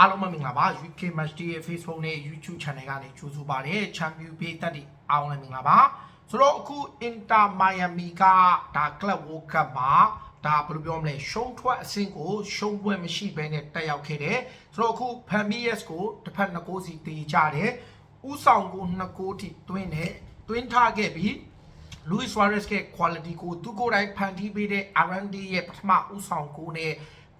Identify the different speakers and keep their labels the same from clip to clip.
Speaker 1: အားလုံးပဲမင်္ဂလာပါ UK Match Day ရဲ့ Facebook နဲ့ YouTube Channel ကနေကြိုဆိုပါရစေ။ Champion ပေးသက်တွေအားလုံးလည်းမင်္ဂလာပါ။ဆိုတော့အခု Inter Miami ကဒါ Club World Cup မှာဒါဘယ်လိုပြောမလဲရှုံးထွက်အဆင့်ကိုရှုံးပွဲမရှိဘဲနဲ့တက်ရောက်ခဲ့တယ်။ဆိုတော့အခု Famias ကိုတစ်ဖက်နှစ်ကိုးစီတေးကြတယ်။ဥဆောင်ကိုနှစ်ကိုးထိတွင်းတယ်။တွင်းထားခဲ့ပြီး Luis Suarez ရဲ့ quality ကိုသူကိုယ်တိုင်ဖန်တီးပေးတဲ့ R&D ရဲ့ပထမဦးဆောင်ကိုနဲ့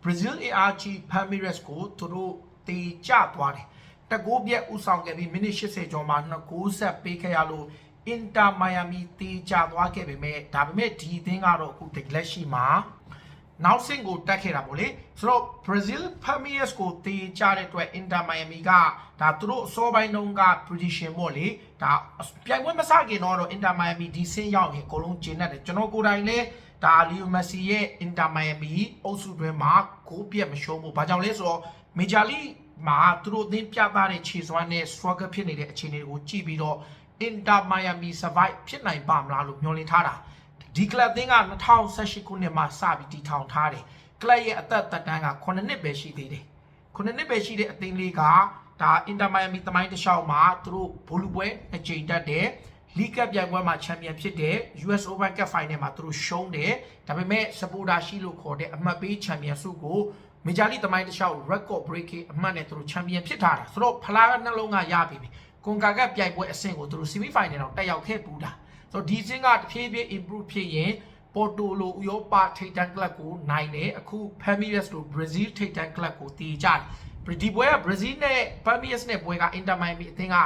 Speaker 1: Brazil ARG Palmeiras ကိုသူတို့ တေချသွားတယ်။တကိုးပြက်ဦးဆောင်ခဲ့ပြီးမိနစ်80ကျော်မှာ2ဂိုးဆက်ပေးခဲ့ရလို့ Inter Miami တေချသွားခဲ့ပေမဲ့ဒါပေမဲ့ဒီအသင်းကတော့အခုတကလက်ရှိမှာ နောက်ဆင့်ကိုတက်ခဲ့တာပေါ့လေဆိုတော့ Brazil Palmeiras ကိုတေချတဲ့အတွက် Inter Miami ကဒါသူတို့အစောပိုင်းတုန်းက prediction ပေါ့လေဒါပြိုင်ပွဲမစခင်တော့ Inter Miami ဒီဆင့်ရောက်ရင်အကုန်လုံးကျင်းတတ်တယ်ကျွန်တော်ကိုယ်တိုင်လည်းဒါလီယိုမက်ဆီရဲ့ Inter Miami အုပ်စုတွင်းမှာဂိုးပြက်မရှုံးဘူး။ဘာကြောင့်လဲဆိုတော့ Major League မှာသူတို့အသင်းပြသတဲ့ခြေစွမ်းနဲ့ struggle ဖြစ်နေတဲ့အခြေအနေတွေကိုကြည့်ပြီးတော့ Inter Miami survive ဖြစ်နိုင်ပါမလားလို့မျှော်လင့်ထားတာ။ ဒီ club အသင်းက2018ခုနှစ်မှာစပြီးတည်ထောင်ထားတယ်။ club ရဲ့အသက်သက်တမ်းက9နှစ်ပဲရှိသေးတယ်။9နှစ်ပဲရှိတဲ့အသင်းလေးကဒါ Inter Miami တမိုင်းတစ်လျှောက်မှာသူတို့ဘောလူပွဲအကြိမ်တက်တယ်။ League Cup ပြိုင်ပွဲမှာချန်ပီယံဖြစ်တဲ့ US Open Cup Final မှာသူတို့ရှုံးတယ်။ဒါပေမဲ့ supporter ရှိလို့ခေါ်တဲ့အမှတ်ပေးချန်ပီယံဆုကို Major League တမိုင်းတစ်လျှောက် record breaking အမှတ်နဲ့သူတို့ချန်ပီယံဖြစ်ထားတာ။ဆိုတော့ဖလားနှလုံးကရပြီ။ကွန်ကာကပြိုင်ပွဲအဆင့်ကိုသူတို့ semi final တော့တက်ရောက်ခဲ့ပူတာ။ ဆိုတော့ဒီစင်းကတဖြည်းဖြည်း improve ဖြစ်ရင်ပေါ်တိုလိုဥရောပထိပ်တန်းကလပ်ကိုနိုင်တယ်အခု Palmeiras လို Brazil ထိပ်တန်းကလပ်ကိုတည်ကြတယ်ဒီပွဲက Brazil နဲ့ Palmeiras နဲ့ပွဲက Inter Miami အသင်းက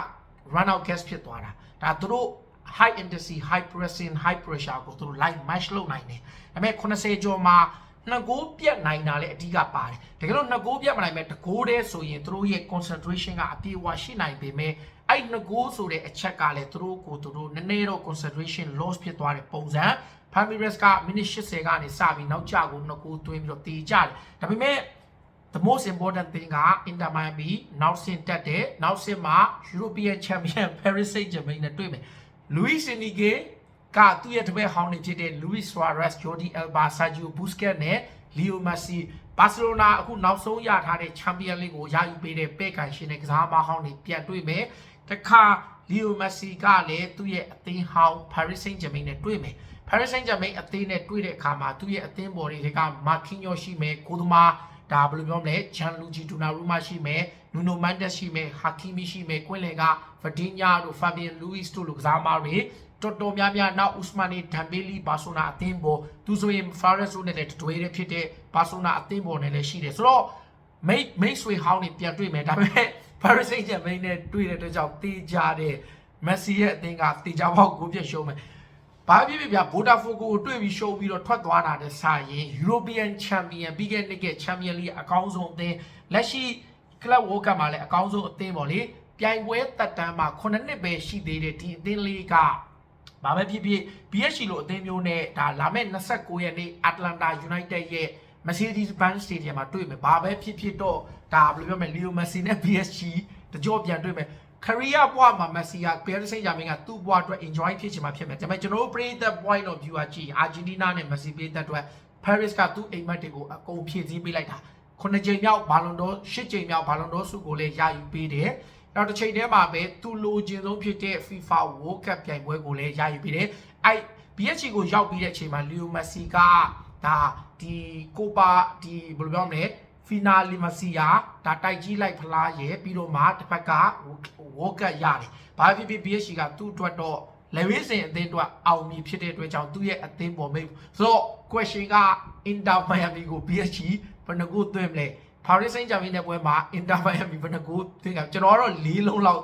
Speaker 1: run out gas ဖြစ်သွားတာဒါသူတို့ high intensity high pressing high pressure ကိုသူတို့ live match လုပ်နိုင်တယ်ဒါပေမဲ့80ကျော်မှာနှစ်ဂိုးပြတ်နိုင်တာလည်းအဓိကပါတယ်တကယ်လို့နှစ်ဂိုးပြတ်မနိုင်မဲ့တဂိုးတည်းဆိုရင်သူတို့ရဲ့ concentration ကအပြည့်အဝရှိနိုင်ပေမဲ့ အဲ့နှစ်ဂိုးဆိုတဲ့အချက်ကလည်းသူတို့ကိုသူတို့နည်းနည်းတော့ concentration loss ဖြစ်သွားတဲ့ပုံစံ Palmeiras ကမိနစ်80ကနေစပြီးနောက်ကျကိုနှစ်ဂိုးသွင်းပြီးတော့တည်ကြတယ်ဒါပေမဲ့ the most important thing က Inter Miami နောက်ဆင့်တက်တဲ့နောက်ဆင့်မှာ European Champion Paris Saint-Germain နဲ့တွေ့မယ် Luis Enrique ကသူ့ရဲ့တပည့်ဟောင်းတွေဖြစ်တဲ့ Luis Suarez, Jordi Alba, Sergio Busquets နဲ့ Leo Messi ဘာစီလိုနာအခုနောက်ဆုံးရထားတဲ့ Champion League ကိုရယူပေးတဲ့ပဲ့ကန်ရှင်တဲ့ကစားမဟောင်းတွေပြန်တွေ့မယ် တခါ Leo Messi ကလည်းသူ့ရဲ့အသင်းဟောင်း Paris Saint-Germain နဲ့တွေ့မယ် Paris Saint-Germain အသင်းနဲ့တွေ့တဲ့အခါမှာသူ့ရဲ့အသင်းပေါ်တွေက Marquinhos ရှိမယ်ကိုသမားဒါဘယ်လိုပြောမလဲဂျန်လူဂျီဒူနာရူမာရှိမယ်နူနိုမန်တက်ရှိမယ်ဟာကီမီရှိမယ်ကွင်းလင်ကဗဒင်းညာတို့ဖာဘီယန်လူးစ်တို့လိုကစားမတွေတော်တော်များများနောက်ဥစမာနီဒမ်ဘေလီဘာဆိုနာအသင်းပေါ်သူဆိုရင်ဖာရက်ဆိုနဲ့လည်းတွဲရဖြစ်တဲ့ဘာဆိုနာအသင်းပေါ်နဲ့လည်းရှိတယ်ဆိုတော့မိတ်မိတ်ဆွေဟောင်းတွေပြန်တွေ့မယ်ဒါပေမဲ့ Paris Saint-Germain နဲ့တွေ့တဲ့အတွက်ကြောင့်တေးကြတဲ့မက်ဆီရဲ့အသင်းကတေးကြပေါက်ကိုပြည့်ရှုံးမယ်ဘာဖြစ်ဖြစ်ဗျာဗိုတာဖိုကိုတွေ့ပြီးရှုံးပြီးတော့ထွက်သွားတာတဲ့စာရင် European Champion ပြီးခဲ့တဲ့ Champion League အကောင်းဆုံးအသင်းလက်ရှိ Club World Cup မှာလည်းအကောင်းဆုံးအသင်းပေါ့လေပြိုင်ပွဲတက်တန်းမှာ9နှစ်ပဲရှိသေးတယ်ဒီအသင်းလေးကဘာပဲဖြစ်ဖြစ် PSG လိုအသင်းမျိုးနဲ့ဒါလာမယ့်29ရက်နေ့ Atlanta United ရဲ့ Mercedes-Benz Stadium မှာတွေ့မယ်ဘာပဲဖြစ်ဖြစ်တော့ဒါဘယ်လိုပြောမလဲ Leo Messi နဲ့ PSG တကြောပြန်တွေ့မယ် career ဘွားမှာ Messi က Paris Saint-Germain ကသူ့ဘွားအတွက် enjoy ဖြစ်ချင်မှာဖြစ်မယ်ဒါပေမဲ့ကျွန်တော်တို့ play the point of view ကကြည့် Argentina နဲ့ Messi ပေးတဲ့အတွက် Paris ကသူ့အိမ်မက်တွေကိုအကုန်ဖြည့်ဆည်းပေးလိုက်တာခုနှစ်ကြိမ်မြောက်ဘာလွန်တော်ရှစ်ကြိမ်မြောက်ဘာလွန်တော်ဆုကိုလည်းရယူပေးတယ်နောက်တစ်ချိန်တည်းမှာပဲသူလိုချင်ဆုံးဖြစ်တဲ့ FIFA World Cup ပြိုင်ပွဲကိုလည်းရယူပေးတယ်အဲ့ PSG ကိုရောက်ပြီးတဲ့အချိန်မှာ Leo Messi က ဒါဒီကိုပါဒီဘယ်လိုပြောမလဲ finale မစီယာဒါတိုက်ကြီးလိုက်ဖလားရဲ့ပြီးတော့မှတစ်ဖက်က World Cup ရတယ်ဘာဖြစ်ဖြစ် PSG ကသူ့အတွက်တော့လေဝင်းစင်အသင်းအတွက်အောင်မြင်ဖြစ်တဲ့အတွက်ကြောင့်သူ့ရဲ့အသင်းပေါ်မိတ်ဆိုတော့ question က Inter Miami ကို PSG ဘယ်နှခုသွင်းမလဲ Paris Saint-Germain နဲ့ပွဲမှာ Inter Miami ဘယ်နှခုသွင်းကကျွန်တော်ကတော့၄လုံးလောက်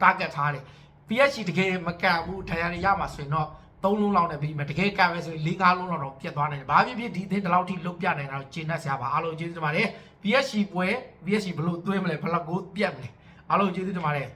Speaker 1: target ထားတယ် PSG တကယ်မကန်ဘူးထိုင်ရရရမှာဆိုရင်တော့ သုံးလုံးလောက်နဲ့ပြီးမယ်တကယ်ကန်မယ်ဆိုရင်၄၅လုံးလောက်တော့ပြတ်သွားနိုင်တယ်ဘာဖြစ်ဖြစ်ဒီအသင်းဒီလောက်ထိလုတ်ပြနိုင်တာတော့ကျင်းတတ်စရာပါအားလုံးကျေးဇူးတင်ပါတယ် PSG ပွဲ PSG ဘယ်လိုသွင်းမလဲဘယ်လောက်ကိုပြတ်မလဲအားလုံးကျေးဇူးတင်ပါတယ်